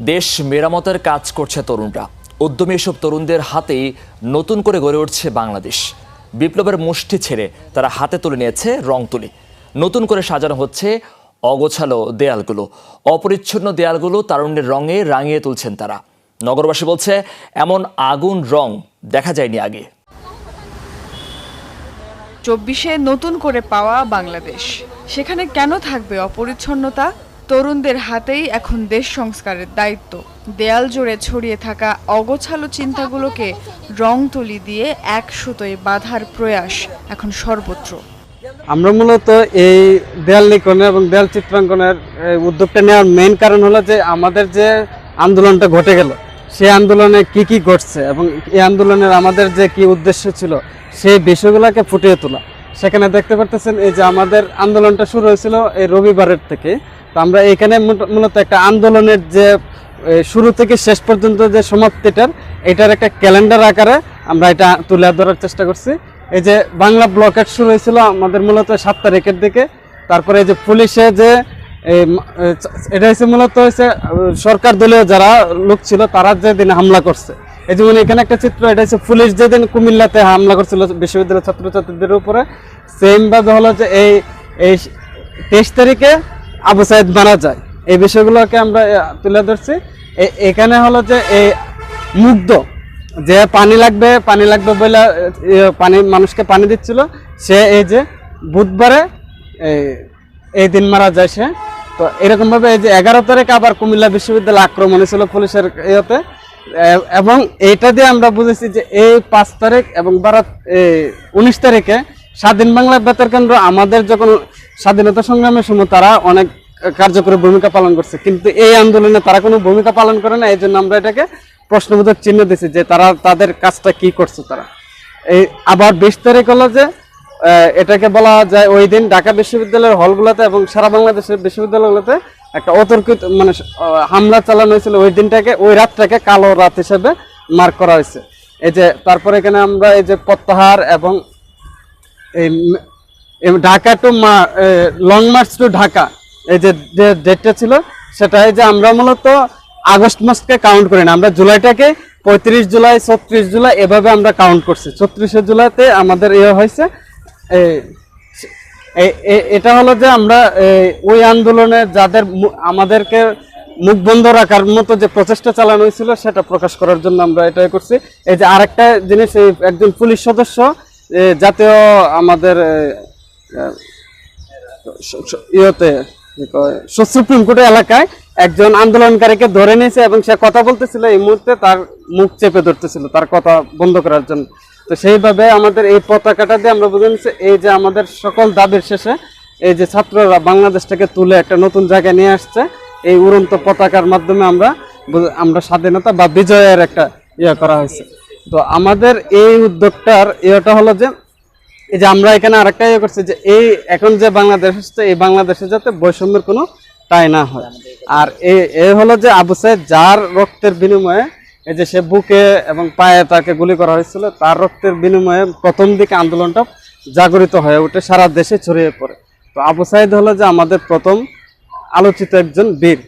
দেশ মেরামতের কাজ করছে তরুণরা। উদ্যমী এসব তরুণদের হাতেই নতুন করে গড়ে উঠছে বাংলাদেশ। বিপ্লবের মুষ্টি ছেড়ে তারা হাতে তুলে নিয়েছে রং তুলি নতুন করে সাজানো হচ্ছে অগোছালো দেয়ালগুলো। অপরিচ্ছন্ন দেয়ালগুলো তারুণ্যের রঙে রাঙিয়ে তুলছেন তারা। নগরবাসী বলছে, এমন আগুন রং দেখা যায়নি আগে। চব্বিশে নতুন করে পাওয়া বাংলাদেশ। সেখানে কেন থাকবে অপরিচ্ছন্নতা? তরুণদের হাতেই এখন দেশ সংস্কারের দায়িত্ব। দেয়াল জুড়ে ছড়িয়ে থাকা অগোছালো চিন্তাগুলোকে রং তুলি দিয়ে এক সুতোয় বাঁধার প্রয়াস এখন সর্বত্র। আমরা মূলত এই দেয়াল লিখনের এবং দেয়াল চিত্রাঙ্কনের উদ্যোগটা নেওয়ার মেইন কারণ হলো যে আমাদের যে আন্দোলনটা ঘটে গেল, সেই আন্দোলনে কি কি ঘটছে এবং এই আন্দোলনের আমাদের যে কি উদ্দেশ্য ছিল, সেই বিষয়গুলোকে ফুটিয়ে তোলা। সেখানে দেখতে পারতেছেন এই যে আমাদের আন্দোলনটা শুরু হয়েছিল এই রবিবারের থেকে। তো আমরা এখানে মূলত- একটা আন্দোলনের যে শুরু থেকে শেষ পর্যন্ত যে সমাপ্তিটার, এটার একটা ক্যালেন্ডার আকারে আমরা এটা তুলে ধরার চেষ্টা করছি। এই যে বাংলা ব্লকেট শুরু হয়েছিল আমাদের মূলত সাত তারিখের দিকে। তারপরে এই যে পুলিশে যে এটা হচ্ছে মূলত হচ্ছে সরকার দলীয় যারা লোক ছিল, তারা যেদিন হামলা করছে। এই যেমন এখানে একটা চিত্র এটা হচ্ছে পুলিশ যেদিন কুমিল্লাতে হামলা করছিল, বিশ্ববিদ্যালয়ের ছাত্রছাত্রীদের উপরে সেম ভাবে হলো যে এই এই তেইশ তারিখে আবু সাইদ মারা যায়। এই বিষয়গুলোকে আমরা তুলে ধরছি। এখানে হলো যে এই মুগ্ধ, যে পানি লাগবে পানি লাগবে বলে পানি, মানুষকে পানি দিচ্ছিল, সে এই যে বুধবারে এই- দিন মারা যায় সে। তো এরকম ভাবে এই যে এগারো তারিখ আবার কুমিল্লা বিশ্ববিদ্যালয় আক্রমণ হয়েছিল পুলিশের ইয়েতে। এবং এইটা দিয়ে আমরা বুঝেছি যে এই পাঁচ তারিখ এবং বারো উনিশ তারিখে স্বাধীন বাংলা বেতার কেন্দ্র আমাদের যখন স্বাধীনতা সংগ্রামের সময় তারা অনেক কার্যকরী ভূমিকা পালন করছে। কিন্তু এই আন্দোলনে তারা কোনো ভূমিকা পালন করে না এই জন্য আমরা এটাকে প্রশ্নবোধক চিহ্ন দিছি যে তারা তাদের কাজটা কি করছে তারা। এই আবার বিশ তারিখ হলো যে এটাকে বলা যায় ওই দিন ঢাকা বিশ্ববিদ্যালয়ের হলগুলোতে এবং সারা বাংলাদেশের বিশ্ববিদ্যালয়গুলোতে একটা অতর্কিত মানে হামলা চালানো হয়েছিল ওই দিনটাকে, ওই রাতটাকে কালো রাত হিসেবে মার্ক করা হয়েছে। এই যে, তারপরে এখানে আমরা এই যে প্রত্যাহার এবং এই Dhaka to long march to Dhaka, এই যে ডেটটা ছিল, সেটা এই যে আমরা মূলত আগস্ট মাসকে কাউন্ট করি না, আমরা জুলাইটাকে পঁয়ত্রিশ জুলাই, ছত্রিশ জুলাই এভাবে আমরা কাউন্ট করছি। ছত্রিশে জুলাইতে আমাদের ইয়ে হয়েছে, এই এটা হলো যে আমরা ওই আন্দোলনে যাদের আমাদেরকে মুখ বন্ধ রাখার মতো যে প্রচেষ্টা চালানো হয়েছিল, সেটা প্রকাশ করার জন্য আমরা এটাই করছি। এই যে আরেকটা জিনিস একজন পুলিশ সদস্য জাতীয় আমাদের ইয়েতে সুপ্রিম কোর্টের এলাকায় একজন আন্দোলনকারীকে ধরে নিয়েছে এবং সে কথা বলতেছিল। এই মুহূর্তে তার মুখ চেপে ধরতেছিল, তার কথা বন্ধ করার জন্য। তো সেইভাবে আমাদের এই পতাকাটা দিয়ে আমরা বুঝে নিচ্ছি এই যে আমাদের সকল দাবির শেষে এই যে ছাত্ররা বাংলাদেশটাকে তুলে একটা নতুন জায়গায় নিয়ে আসছে, এই উড়ন্ত পতাকার মাধ্যমে আমরা আমরা স্বাধীনতা বা বিজয়ের একটা ইয়ে করা হয়েছে। তো আমাদের এই উদ্যোগটার ইয়েটা হলো যে, এই যে আমরা এখানে আরেকটা ইয়ে করছি যে এই এখন যে বাংলাদেশ হচ্ছে এই বাংলাদেশে যাতে বৈষম্যের কোনো টাই না হয়। আর এ এ হলো যে আবু সাইদ যার রক্তের বিনিময়ে এই যে সে বুকে এবং পায়ে তাকে গুলি করা হয়েছিল, তার রক্তের বিনিময়ে প্রথম দিকে আন্দোলনটা জাগরিত হয়ে ওঠে সারা দেশে ছড়িয়ে পড়ে। তো আবু সাইদ হলো যে আমাদের প্রথম আলোচিত একজন বীর।